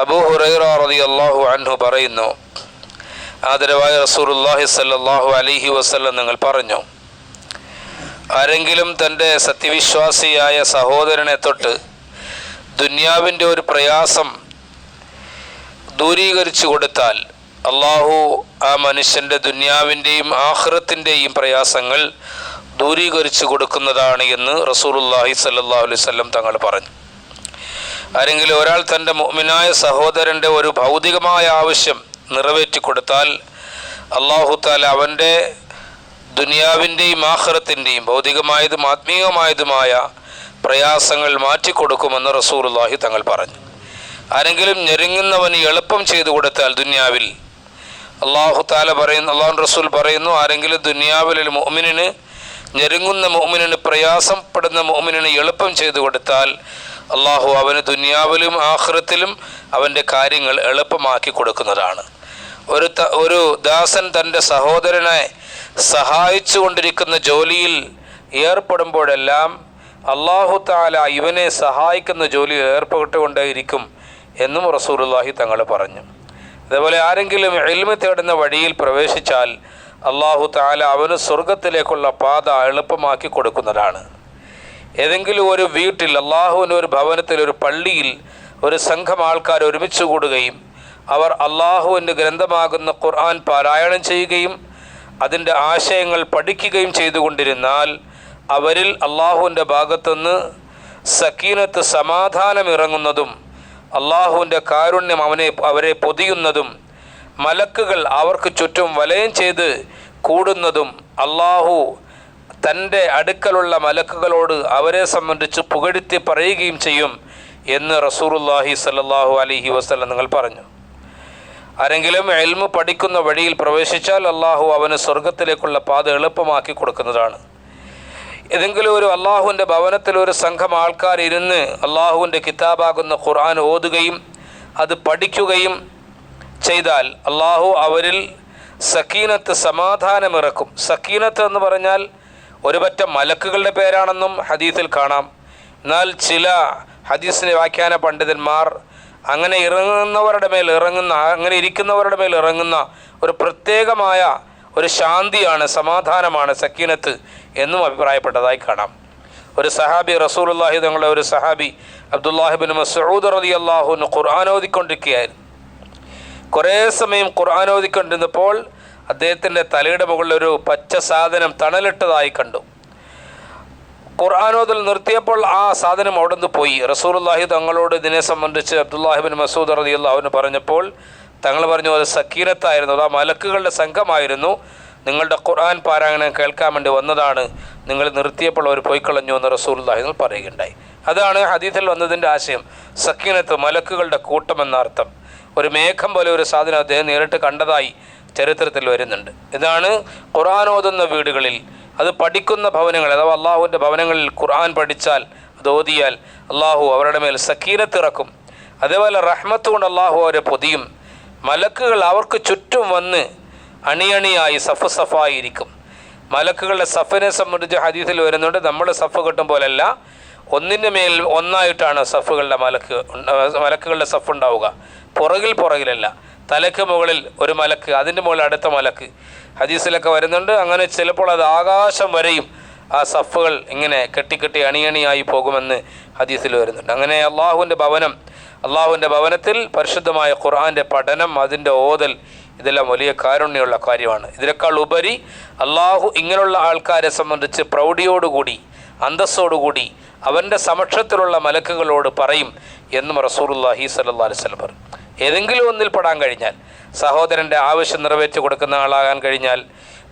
അബൂ ഹുറൈറ അൻഹു പറയുന്നു. ആദരവായ റസൂലുള്ളാഹി സല്ലല്ലാഹു അലൈഹി വസല്ലം നിങ്ങൾ പറഞ്ഞു ആരെങ്കിലും തന്റെ സത്യവിശ്വാസിയായ സഹോദരനെ തൊട്ട് ദുന്യാവിന്റെ ഒരു പ്രയാസം ദൂരീകരിച്ചു കൊടുത്താൽ അള്ളാഹു ആ മനുഷ്യന്റെ ദുന്യാവിന്റെയും ആഹ്റത്തിന്റെയും പ്രയാസങ്ങൾ ദൂരീകരിച്ചു കൊടുക്കുന്നതാണ് എന്ന് റസൂലുള്ളാഹി സല്ലല്ലാഹു സല്ലാ അലൈവല്ലം തങ്ങൾ പറഞ്ഞു. ആരെങ്കിലും ഒരാൾ തന്റെ മുഅ്മിനായ സഹോദരന്റെ ഒരു ഭൗതികമായ ആവശ്യം നിറവേറ്റി കൊടുത്താൽ അള്ളാഹു താല അവന്റെ ദുനിയാവിന്റെയും ആഹ്റത്തിന്റെയും ഭൗതികമായതും ആത്മീയമായതുമായ പ്രയാസങ്ങൾ മാറ്റിക്കൊടുക്കുമെന്ന് റസൂലുള്ളാഹി തങ്ങൾ പറഞ്ഞു. ആരെങ്കിലും ഞെരുങ്ങുന്നവന് എളുപ്പം ചെയ്തു കൊടുത്താൽ ദുനിയാവിൽ അള്ളാഹു താല പറയുന്നു അള്ളാഹു റസൂൽ പറയുന്നു ആരെങ്കിലും ദുനിയാവിൽ ഒരു മുഅ്മിനിന് ഞെരുങ്ങുന്ന മുഅ്മിനിന് പ്രയാസപ്പെടുന്ന മുഅ്മിനിന് എളുപ്പം ചെയ്തു കൊടുത്താൽ അള്ളാഹു അവന് ദുനിയാവിലും ആഹ്റത്തിലും അവന്റെ കാര്യങ്ങൾ എളുപ്പമാക്കി കൊടുക്കുന്നതാണ്. ഒരു ഒരു ദാസൻ തന്റെ സഹോദരനെ സഹായിച്ചു കൊണ്ടിരിക്കുന്ന ജോലിയിൽ ഏർപ്പെടുമ്പോഴെല്ലാം അള്ളാഹു താല ഇവനെ സഹായിക്കുന്ന ജോലിയിൽ ഏർപ്പെട്ടുകൊണ്ടേയിരിക്കും എന്നും റസൂലുള്ളാഹി തങ്ങൾ പറഞ്ഞു. അതേപോലെ ആരെങ്കിലും എൽമ തേടുന്ന വഴിയിൽ പ്രവേശിച്ചാൽ അള്ളാഹു താല അവന് സ്വർഗത്തിലേക്കുള്ള പാത എളുപ്പമാക്കി കൊടുക്കുന്നതാണ്. ഏതെങ്കിലും ഒരു വീട്ടിൽ അള്ളാഹുവിന്റെ ഒരു ഭവനത്തിൽ ഒരു പള്ളിയിൽ ഒരു സംഘം ആൾക്കാർ ഒരുമിച്ച് കൂടുകയും അവർ അള്ളാഹുവിന്റെ ഗ്രന്ഥമാകുന്ന ഖുർആൻ പാരായണം ചെയ്യുകയും അതിന്റെ ആശയങ്ങൾ പഠിക്കുകയും ചെയ്തുകൊണ്ടിരുന്നാൽ അവരിൽ അള്ളാഹുവിന്റെ ഭാഗത്തുനിന്ന് സക്കീനത്ത് സമാധാനം ഇറങ്ങുന്നതും അള്ളാഹുവിന്റെ കാരുണ്യം അവനെ അവരെ പൊതിയുന്നതും മലക്കുകൾ അവർക്ക് ചുറ്റും വലയം ചെയ്ത് കൂടുന്നതും അള്ളാഹു തന്റെ അടുക്കലുള്ള മലക്കുകളോട് അവരെ സംബന്ധിച്ച് പുകഴ്ത്തി പറയുകയും ചെയ്യും എന്ന് റസൂറുല്ലാഹി സല്ലാഹു അലഹി വസ്ലം നിങ്ങൾ പറഞ്ഞു. ആരെങ്കിലും എൽമു പഠിക്കുന്ന വഴിയിൽ പ്രവേശിച്ചാൽ അള്ളാഹു അവന് സ്വർഗത്തിലേക്കുള്ള പാത എളുപ്പമാക്കി കൊടുക്കുന്നതാണ്. ഏതെങ്കിലും ഒരു അള്ളാഹുവിന്റെ ഭവനത്തിൽ ഒരു സംഘം ആൾക്കാർ ഇരുന്ന് അള്ളാഹുവിന്റെ കിതാബാകുന്ന ഖുർആൻ ഓതുകയും അത് പഠിക്കുകയും ചെയ്താൽ അള്ളാഹു അവരിൽ സക്കീനത്ത് സമാധാനമിറക്കും. സക്കീനത്ത് എന്ന് പറഞ്ഞാൽ ഒരുപറ്റം മലക്കുകളുടെ പേരാണെന്നും ഹദീസിൽ കാണാം. എന്നാൽ ചില ഹദീസിന്റെ വ്യാഖ്യാന പണ്ഡിതന്മാർ അങ്ങനെ ഇറങ്ങുന്നവരുടെ മേൽ ഇറങ്ങുന്ന അങ്ങനെ ഇരിക്കുന്നവരുടെ മേൽ ഇറങ്ങുന്ന ഒരു പ്രത്യേകമായ ഒരു ശാന്തിയാണ് സമാധാനമാണ് സക്കീനത്ത് എന്നും അഭിപ്രായപ്പെട്ടതായി കാണാം. ഒരു സഹാബി റസൂലുള്ളാഹി തങ്ങളുടെ ഒരു സഹാബി അബ്ദുല്ലാഹിബിൻ മസൂദ് റലി അള്ളാഹുന് ഖുർആാനോദിക്കൊണ്ടിരിക്കുകയായിരുന്നു കുറേ സമയം ഖുർആൻ ഓതിക്കൊണ്ടിരുന്നപ്പോൾ അദ്ദേഹത്തിന്റെ തലയുടെ മുകളിൽ ഒരു പച്ച സാധനം തണലിട്ടതായി കണ്ടു. ഖുർആാനോദിൽ നിർത്തിയപ്പോൾ ആ സാധനം അവിടെ നിന്ന് പോയി. റസൂലുള്ളാഹി തങ്ങളോട് ഇതിനെ സംബന്ധിച്ച് അബ്ദുല്ലാഹിബിൻ മസൂദ് റതി അള്ളാഹുവിന് പറഞ്ഞപ്പോൾ തങ്ങൾ പറഞ്ഞു അത് സക്കീനത്തായിരുന്നു അത് ആ മലക്കുകളുടെ സംഘമായിരുന്നു. നിങ്ങളുടെ ഖുർആൻ പാരായണം കേൾക്കാൻ വേണ്ടി വന്നതാണ്. നിങ്ങൾ നിർത്തിയപ്പോൾ അവർ പോയിക്കളഞ്ഞു എന്ന് റസൂലുള്ളാഹി തങ്ങൾ പറയുകയുണ്ടായി. അതാണ് ഹദീത്തിൽ വന്നതിന്റെ ആശയം. സക്കീനത്ത് മലക്കുകളുടെ കൂട്ടം എന്ന അർത്ഥം ഒരു മേഘം പോലെ ഒരു സാധനം അദ്ദേഹം നേരിട്ട് കണ്ടതായി ചരിത്രത്തിൽ വരുന്നുണ്ട്. ഇതാണ് ഖുർആൻ ഓതുന്ന വീടുകളിൽ അത് പഠിക്കുന്ന ഭവനങ്ങൾ അഥവാ അള്ളാഹുവിന്റെ ഭവനങ്ങളിൽ ഖുർആൻ പഠിച്ചാൽ അത് ഓതിയാൽ അള്ളാഹു അവരുടെ മേൽ സക്കീനത്തിറക്കും അതേപോലെ റഹ്മത്ത് കൊണ്ട് അള്ളാഹു അവരെ പൊതിയും. മലക്കുകൾ അവർക്ക് ചുറ്റും വന്ന് അണിയണിയായി സഫ് സഫായിരിക്കും. മലക്കുകളുടെ സഫിനെ സംബന്ധിച്ച് ഹദീസിൽ വരുന്നുണ്ട് നമ്മൾ സഫ് കിട്ടും പോലല്ല ഒന്നിന്റെ മേൽ ഒന്നായിട്ടാണ് സഫുകളുടെ മലക്ക് മലക്കുകളുടെ സഫ് ഉണ്ടാവുക. പുറകിൽ പുറകിലല്ല. തലക്ക് മുകളിൽ ഒരു മലക്ക് അതിന്റെ മുകളിൽ അടുത്ത മലക്ക്. ഹദീസിലൊക്കെ വരുന്നുണ്ട് അങ്ങനെ ചിലപ്പോൾ അത് ആകാശം വരെയും ആ സഫുകൾ ഇങ്ങനെ കെട്ടിക്കെട്ടി അണിയണിയായി പോകുമെന്ന് ഹദീസിൽ വരുന്നുണ്ട്. അങ്ങനെ അള്ളാഹുവിന്റെ ഭവനം അള്ളാഹുവിന്റെ ഭവനത്തിൽ പരിശുദ്ധമായ ഖുർആന്റെ പഠനം അതിന്റെ ഓതൽ ഇതെല്ലാം വലിയ കാരുണ്യമുള്ള കാര്യമാണ്. ഇതിനേക്കാൾ ഉപരി അള്ളാഹു ഇങ്ങനെയുള്ള ആൾക്കാരെ സംബന്ധിച്ച് പ്രൗഢിയോടുകൂടി അന്തസ്സോടുകൂടി അവന്റെ സമക്ഷത്തിലുള്ള മലക്കുകളോട് പറയും എന്നും റസൂറുല്ലാഹി സല്ലാ അലൈഹി സ്വലം പറയും ഏതെങ്കിലും ഒന്നിൽ പെടാൻ കഴിഞ്ഞാൽ സഹോദരന്റെ ആവശ്യം നിറവേറ്റി കൊടുക്കുന്ന ആളാകാൻ കഴിഞ്ഞാൽ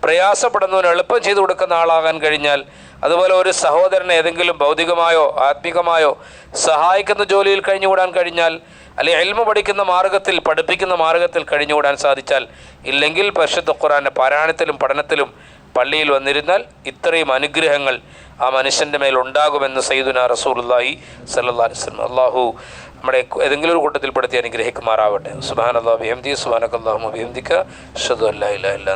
പ്രയാസപ്പെടുന്നവന് എളുപ്പം ചെയ്തു കൊടുക്കുന്ന ആളാകാൻ കഴിഞ്ഞാൽ അതുപോലെ ഒരു സഹോദരനെ ഏതെങ്കിലും ഭൗതികമായോ ആത്മികമായോ സഹായിക്കുന്ന ജോലിയിൽ കഴിഞ്ഞുകൂടാൻ കഴിഞ്ഞാൽ അല്ലെങ്കിൽ എൽമ പഠിക്കുന്ന മാർഗത്തിൽ പഠിപ്പിക്കുന്ന മാർഗത്തിൽ കഴിഞ്ഞുകൂടാൻ സാധിച്ചാൽ ഇല്ലെങ്കിൽ പരിശുദ്ധ ഖുറാന്റെ പാരായണത്തിലും പഠനത്തിലും പള്ളിയിൽ വന്നിരുന്നാൽ ഇത്രയും അനുഗ്രഹങ്ങൾ ആ മനുഷ്യന്റെ മേൽ ഉണ്ടാകുമെന്ന് സയ്യിദുന റസൂലുല്ലാഹി സല്ലാ അലിസ്ലം അള്ളാഹു നമ്മുടെ ഏതെങ്കിലും ഒരു കൂട്ടത്തിൽ പെടുത്തി അനുഗ്രഹിക്കുമാറാവട്ടെ. സുബാൻ അള്ളാഹ് ബിഹംദി സുബാനക്കല്ലാഹു ബിഹംദിക്ക അല്ലാ ഇല്ല അല്ലാ